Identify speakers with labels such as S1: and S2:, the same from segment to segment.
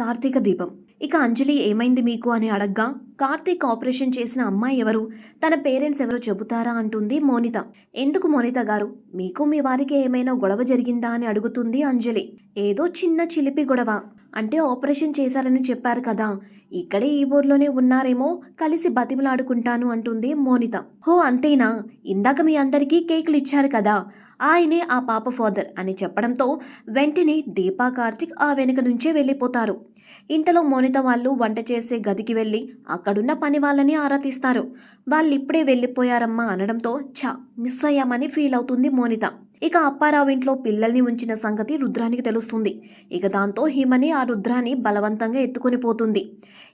S1: కార్తీక దీపం. ఇక అంజలి ఏమైంది మీకు అని అడగ్గా కార్తీక్ ఆపరేషన్ చేసిన అమ్మాయి ఎవరు తన పేరెంట్స్ ఎవరో చెబుతారా అంటుంది మోనిత. ఎందుకు మోనిత గారు? మీకు మీ వారికి ఏమైనా గొడవ జరిగిందా అని అడుగుతుంది అంజలి. ఏదో చిన్న చిలిపి గొడవ. అంటే ఆపరేషన్ చేశారని చెప్పారు కదా. ఇక్కడే ఈ ఊర్లోనే ఉన్నారేమో కలిసి బతిమలాడుకుంటాను అంటుంది మోనిత. హో అంతేనా? ఇందాక మీ అందరికీ కేకులు ఇచ్చారు కదా. ఆయనే ఆ పాప ఫాదర్ అని చెప్పడంతో వెంటనే దీపా కార్తిక్ ఆ వెనుక నుంచే వెళ్ళిపోతారు. ఇంతలో మోనిత వాళ్ళు వంట చేసే గదికి వెళ్ళి అక్కడున్న పని వాళ్ళని ఆరా తీస్తారు. వాళ్ళు ఇప్పుడే వెళ్ళిపోయారమ్మా అనడంతో ఛా మిస్ అయ్యామని ఫీల్ అవుతుంది మోనిత. ఇక అప్పారావు ఇంట్లో పిల్లల్ని ఉంచిన సంగతి రుద్రానికి తెలుస్తుంది. ఇక దాంతో హిమని ఆ రుద్రాన్ని బలవంతంగా ఎత్తుకొని పోతుంది.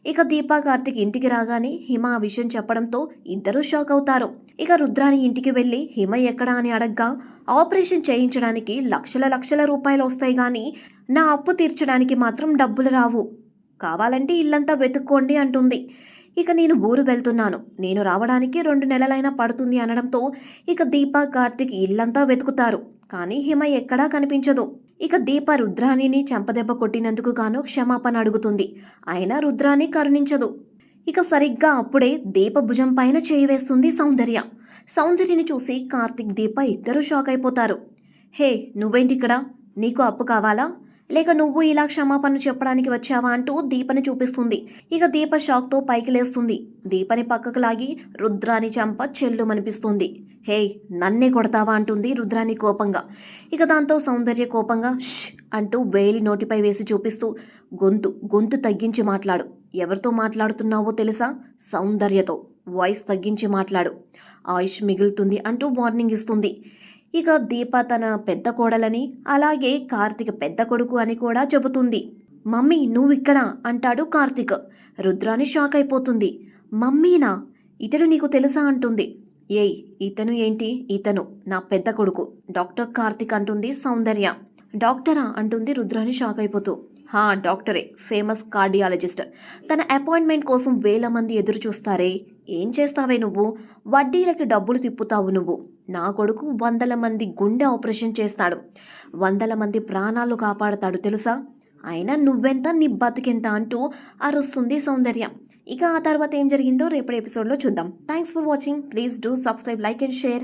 S1: ఇక దీపా కార్తిక్ ఇంటికి రాగానే హిమ ఆ విషయం చెప్పడంతో ఇద్దరూ షాక్ అవుతారు. ఇక రుద్రాని ఇంటికి వెళ్ళి హిమ ఎక్కడా? అని అడగ్గా ఆపరేషన్ చేయించడానికి లక్షల లక్షల రూపాయలు వస్తాయి కానీ నా అప్పు తీర్చడానికి మాత్రం డబ్బులు రావు. కావాలంటే ఇల్లంతా వెతుక్కోండి అంటుంది. ఇక నేను ఊరు వెళ్తున్నాను. నేను రావడానికి రెండు నెలలైనా పడుతుంది అనడంతో ఇక దీప కార్తిక్ ఇల్లంతా వెతుకుతారు. కానీ హిమ ఎక్కడా కనిపించదు. ఇక దీప రుద్రాణిని చెంపదెబ్బ కొట్టినందుకు గాను క్షమాపణ అడుగుతుంది. అయినా రుద్రాణి కరుణించదు. ఇక సరిగ్గా అప్పుడే దీప భుజం పైన చేయి వేస్తుంది సౌందర్య. సౌందర్యని చూసి కార్తిక్ దీప ఇద్దరూ షాక్ అయిపోతారు హే నువ్వేంటిక్కడ? నీకు అప్పు కావాలా? లేక నువ్వు ఇలా క్షమాపణ చెప్పడానికి వచ్చావా అంటూ దీపని చూపిస్తుంది. ఇక దీప షాక్తో పైకి లేస్తుంది. దీపని పక్కకు లాగి రుద్రాని చంప చెల్లుమనిపిస్తుంది. హే నన్నే కొడతావా అంటుంది రుద్రాని కోపంగా. ఇక దాంతో సౌందర్య కోపంగా ష్ అంటూ వేలి నోటిపై వేసి చూపిస్తూ గొంతు గొంతు తగ్గించి మాట్లాడు. ఎవరితో మాట్లాడుతున్నావో తెలుసా? సౌందర్యతో. వాయిస్ తగ్గించి మాట్లాడు. ఆయుష్ మిగులుతుంది అంటూ వార్నింగ్ ఇస్తుంది. ఇక దీప తన పెద్ద కోడలని అలాగే కార్తిక్ పెద్ద కొడుకు అని కూడా చెబుతుంది. మమ్మీ నువ్వు ఇక్కడ అంటాడు కార్తిక్. రుద్రాని షాక్ అయిపోతుంది. మమ్మీనా? ఇతడు నీకు తెలుసా? అంటుంది. ఏయ్ ఇతను ఏంటి? ఇతను నా పెద్ద కొడుకు డాక్టర్ కార్తిక్ అంటుంది సౌందర్య. డాక్టరా? అంటుంది రుద్రాని షాక్ అయిపోతూ. హా డాక్టరే ఫేమస్ కార్డియాలజిస్ట్. తన అపాయింట్మెంట్ కోసం వేల మంది ఎదురు చూస్తారే ఏం చేస్తావే నువ్వు? వడ్డీలకి డబ్బులు తిప్పుతావు నువ్వు. నా కొడుకు వందల మంది గుండె ఆపరేషన్ చేస్తాడు. వందల మంది ప్రాణాలు కాపాడతాడు తెలుసా? అయినా నువ్వెంత నీ బతుకెంత అంటూ అరుస్తుంది సౌందర్య. ఇక ఆ తర్వాత ఏం జరిగిందో రేపటి ఎపిసోడ్లో చూద్దాం. Thanks for watching please do subscribe like and share